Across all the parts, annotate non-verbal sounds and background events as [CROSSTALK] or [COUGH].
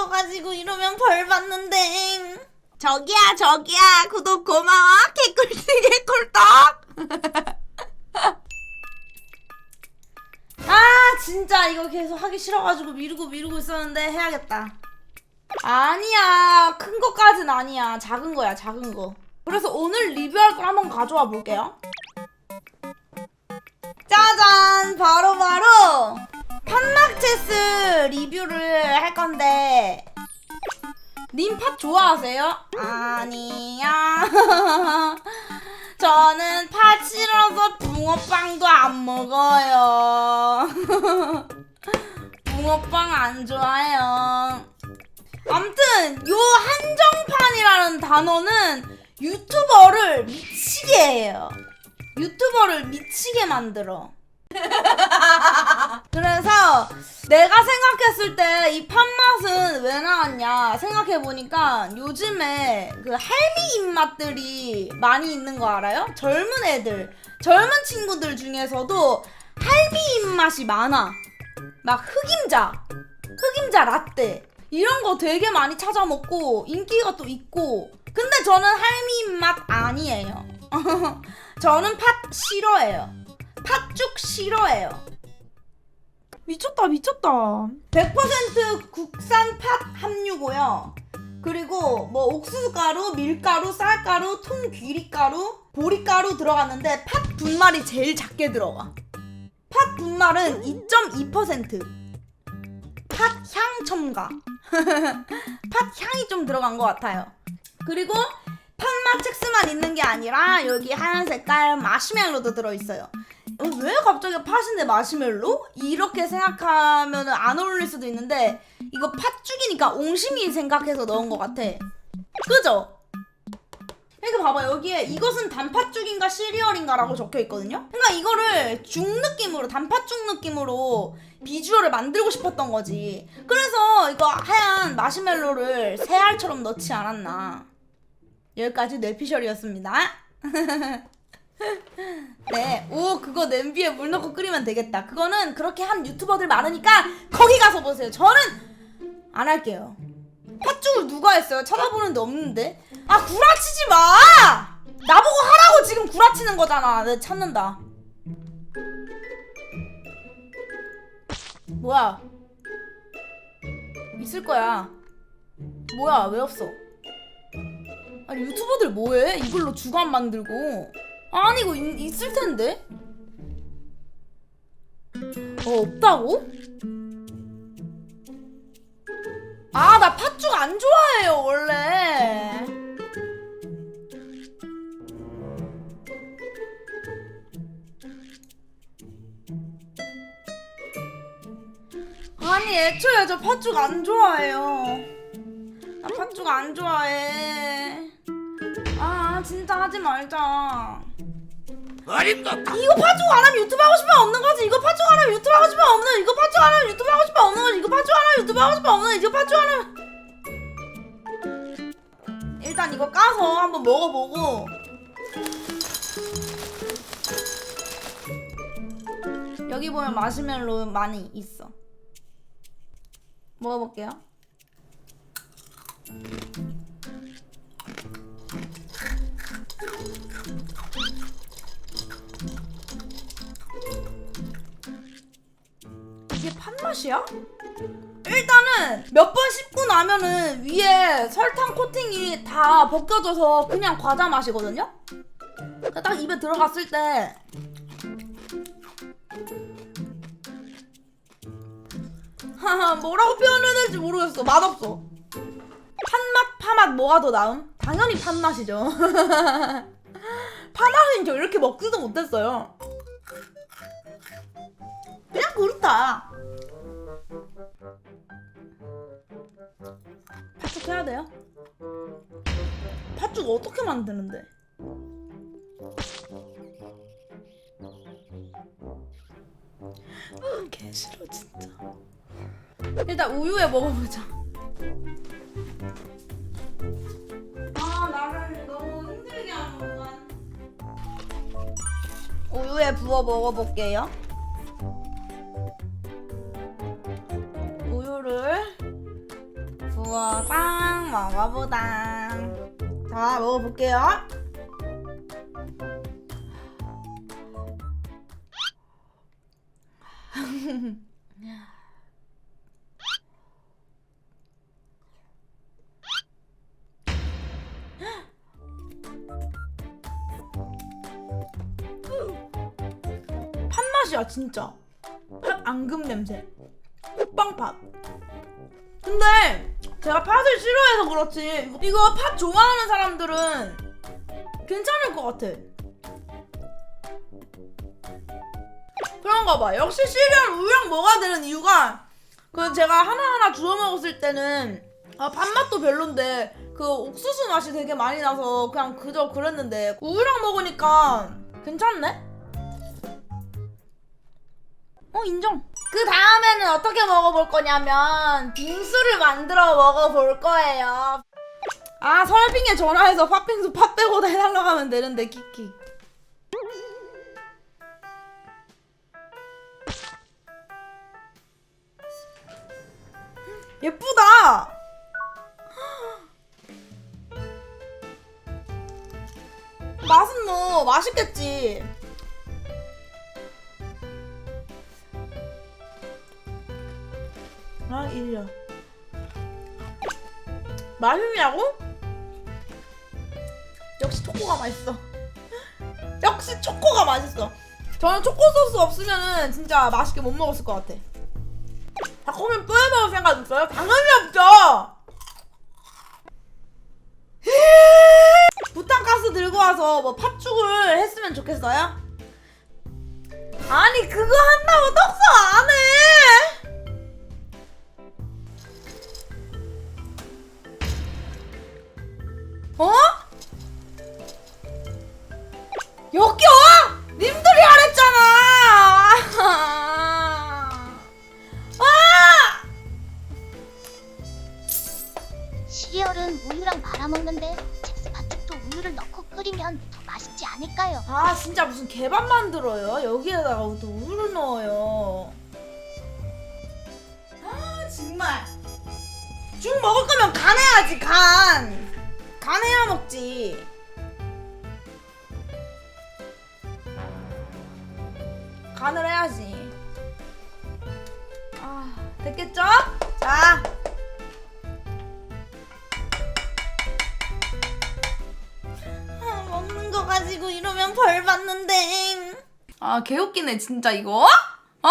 거 가지고 이러면 벌 받는데. 저기야, 저기야. 구독 고마워. 개꿀띠, 개꿀떡. [LAUGHS] 아, 진짜 이거 계속 하기 싫어가지고 미루고 미루고 있었는데 해야겠다. 아니야. 큰 거까진 아니야. 작은 거야, 작은 거. 그래서 오늘 리뷰할 걸 한번 가져와 볼게요. 짜잔! 바로 바로 팥막체스 리뷰를 할 건데 님팥 좋아하세요? 아니야. [LAUGHS] 저는 팥 싫어서 붕어빵도 안 먹어요. [LAUGHS] 붕어빵 안 좋아해요. 암튼 요 한정판이라는 단어는 유튜버를 미치게 해요. 유튜버를 미치게 만들어. [LAUGHS] 그래서 내가 생각했을 때 이 팥맛은 왜 나왔냐 생각해보니까 요즘에 그 할미 입맛들이 많이 있는 거 알아요? 젊은 애들, 젊은 친구들 중에서도 할미 입맛이 많아. 막 흑임자, 흑임자 라떼 이런 거 되게 많이 찾아 먹고 인기가 또 있고 근데 저는 할미 입맛 아니에요. [LAUGHS] 저는 팥 싫어해요. 팥죽 싫어해요. 미쳤다 미쳤다. 100% 국산 팥 함유고요. 그리고 뭐 옥수수 가루, 밀가루, 쌀가루, 통 귀리가루, 보리가루 들어갔는데 팥 분말이 제일 작게 들어가. 팥 분말은 2.2%. 팥향 첨가. [LAUGHS] 팥 향이 좀 들어간 것 같아요. 그리고 팥맛 첵스만 있는 게 아니라 여기 하얀 색깔 마시멜로도 들어있어요. 어, 왜 갑자기 팥인데 마시멜로? 이렇게 생각하면 안 어울릴 수도 있는데 이거 팥죽이니까 옹심이 생각해서 넣은 것 같아. 그죠? 이렇게 봐봐 여기에 이것은 단팥죽인가 시리얼인가 라고 적혀 있거든요. 그러니까 이거를 죽 느낌으로 단팥죽 느낌으로 비주얼을 만들고 싶었던 거지. 그래서 이거 하얀 마시멜로를 새알처럼 넣지 않았나. 여기까지 뇌피셜이었습니다. [LAUGHS] 네, 오 그거 냄비에 물 넣고 끓이면 되겠다. 그거는 그렇게 한 유튜버들 많으니까 거기 가서 보세요. 저는 안 할게요. 팥죽을 누가 했어요? 찾아보는데 없는데. 아 구라치지 마! 나보고 하라고 지금 구라치는 거잖아. 내가 찾는다. 뭐야? 있을 거야. 뭐야? 왜 없어? 아니 유튜버들 뭐해? 이걸로 주간 만들고. 아니 이거 있, 있을 텐데. 어 없다고? 아 나 팥죽 안 좋아해요 원래. 아니 애초에 저 팥죽 안 좋아해요. 나 팥죽 안 좋아해. 아 진짜 하지 말자. 어림도다 이거 팥죽 안 하면 유튜브 하고 싶으면 없는 거지. 이거 팥죽 안 하면 유튜브 하고 싶으면 없는. 이거 팥죽 안 하면 유튜브 하고 싶으면 없는 거지. 이거 팥죽 안 하면 유튜브 하고 싶으면 없는. 이거 팥죽 안 하면 일단 이거 까서 한번 먹어보고. 여기 보면 마시멜로 많이 있어. 먹어볼게요. 맛이야? 일단은 몇 번 씹고 나면은 위에 설탕 코팅이 다 벗겨져서 그냥 과자 맛이거든요? 그러니까 딱 입에 들어갔을 때 하하 뭐라고 표현해야 될지 모르겠어 맛없어 팥맛 파맛 뭐가 더 나음? 당연히 팥맛이죠 [LAUGHS] 파맛은 저 이렇게 먹지도 못했어요 그냥 그렇다 해야 돼요? 팥죽 어떻게 만드는데? 아, 개 싫어 진짜. 일단 우유에 먹어보자. 아 나를 너무 힘들게 하는구만. 우유에 부어 먹어볼게요. 우와 빵 먹어보다 자 먹어볼게요. 팥맛이야 진짜. 팥 앙금 냄새. 호빵팥. 근데 제가 팥을 싫어해서 그렇지. 이거 팥 좋아하는 사람들은 괜찮을 것 같아. 그런가 봐. 역시 시리얼 우유랑 먹어야 되는 이유가 그 제가 하나하나 주워 먹었을 때는 아, 팥맛도 별론데 그 옥수수 맛이 되게 많이 나서 그냥 그저 그랬는데 우유랑 먹으니까 괜찮네? 어 인정. 그 다음에는 어떻게 먹어볼 거냐면 빙수를 만들어 먹어볼 거예요. 아 설빙에 전화해서 팥빙수 팥 빼고 다 해달라고 하면 되는데 키키. 예쁘다. [GASPS] 맛은 뭐 맛있겠지. 아, 일려. 맛있냐고? 역시 초코가 맛있어. 역시 초코가 맛있어. 저는 초코 소스 없으면은 진짜 맛있게 못 먹었을 것 같아. 닭고기 또 해먹을 생각 있어요? 당연히 없죠! [LAUGHS] 부탄가스 들고 와서 뭐 팥죽을 했으면 좋겠어요? 아니 그거 한다고 떡상 안 해! 어? 여기 와! 님들이 하랬잖아! 아! 시리얼은 우유랑 말아먹는데 잭스 팥죽도 우유를 넣고 끓이면 더 맛있지 않을까요? 아 진짜 무슨 개밥 만들어요? 여기에다가 또 우유를 넣어요. 아 정말. 죽 먹을 거면 간 해야지 간. 간 해야 먹지. 간을 해야지. 아 됐겠죠? 자. 아, 먹는 거 가지고 이러면 벌 받는데. 아, 개웃기네, 진짜 이거. 어?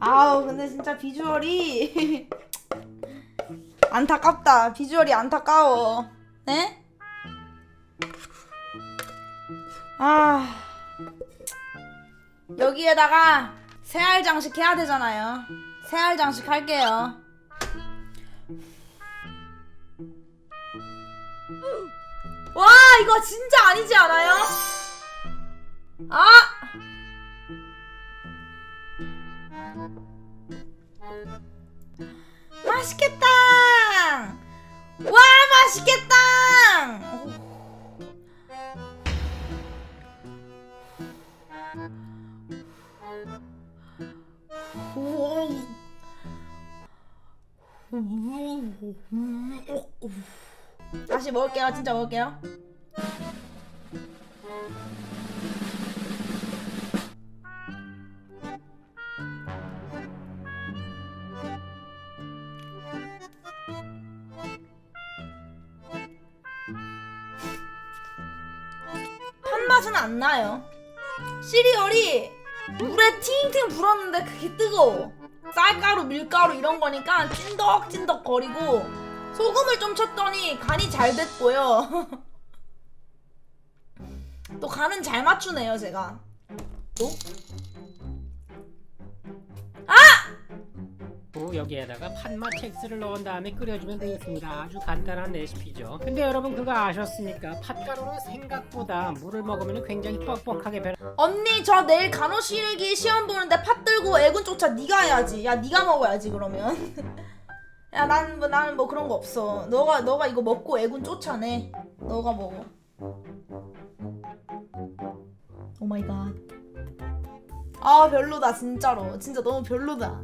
아우, 근데 진짜 비주얼이. [LAUGHS] 안타깝다. 비주얼이 안타까워. 네? 아. 여기에다가 새알 장식 해야 되잖아요. 새알 장식 할게요. 와 이거 진짜 아니지 않아요? 아! 맛있겠다! 와 맛있겠다! 다시 먹을게요. 진짜 먹을게요 맛은 안 나요. 시리얼이 물에 팅팅 불었는데 그게 뜨거워. 쌀가루, 밀가루 이런 거니까 찐덕찐덕 거리고 소금을 좀 쳤더니 간이 잘 됐고요. [LAUGHS] 또 간은 잘 맞추네요, 제가. 또? 후 여기에다가 팥맛 첵스를 넣은 다음에 끓여주면 되겠습니다. 아주 간단한 레시피죠. 근데 여러분 그거 아셨습니까? 팥가루는 생각보다 물을 먹으면 굉장히 뻑뻑하게 변. 언니 저 내일 간호실기 시험 보는데 팥 들고 애군 쫓아 네가 해야지. 야 네가 먹어야지 그러면. [LAUGHS] 야 나는 뭐 나는 뭐 그런 거 없어. 너가 너가 이거 먹고 애군 쫓아내. 너가 먹어. 오 마이 갓. 아 별로다 진짜로. 진짜 너무 별로다.